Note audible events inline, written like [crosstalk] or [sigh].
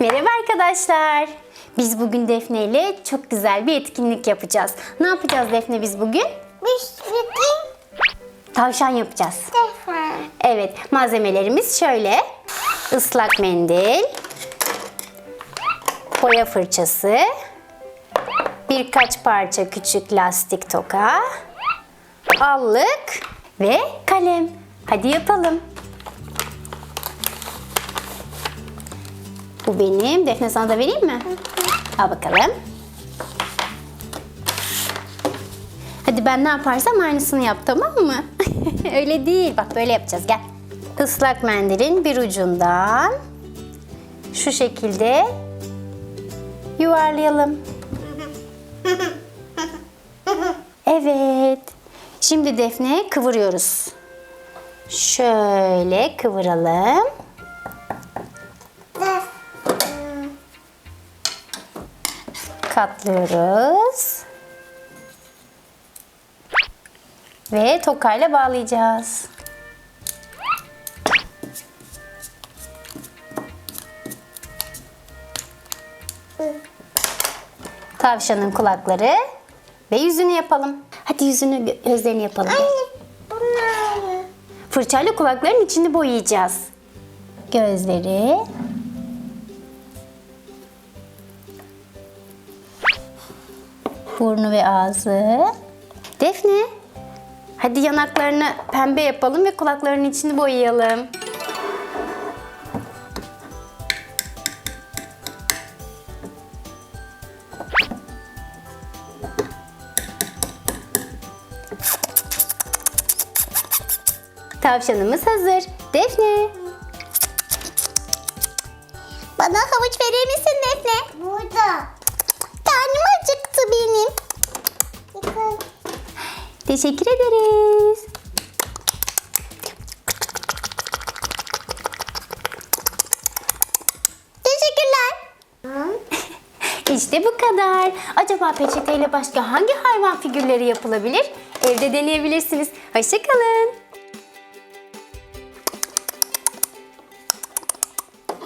Merhaba arkadaşlar. Biz bugün Defne ile çok güzel bir etkinlik yapacağız. Ne yapacağız Defne biz bugün? Bisküvi Tavşan yapacağız. defa. Evet, malzemelerimiz şöyle. Islak mendil, boya fırçası, birkaç parça küçük lastik toka, allık ve kalem. Hadi yapalım. Bu benim. Defne sana da vereyim mi? Al bakalım. Hadi ben ne yaparsam aynısını yap tamam mı? [laughs] Öyle değil. Bak böyle yapacağız. Gel. Islak mendilin bir ucundan şu şekilde yuvarlayalım. Evet. Şimdi Defne kıvırıyoruz. Şöyle kıvıralım. Katlıyoruz. Ve tokayla bağlayacağız. Tavşanın kulakları ve yüzünü yapalım. Hadi yüzünü, gö- gözlerini yapalım. Bunlar. Fırçayla kulakların içini boyayacağız. Gözleri. Burnu ve ağzı. Defne. Hadi yanaklarını pembe yapalım ve kulaklarının içini boyayalım. Tavşanımız hazır. Defne. Bana havuç verir misin Defne? Teşekkür ederiz. Teşekkürler. [laughs] İşte bu kadar. Acaba peçeteyle başka hangi hayvan figürleri yapılabilir? Evde deneyebilirsiniz. Hoşçakalın.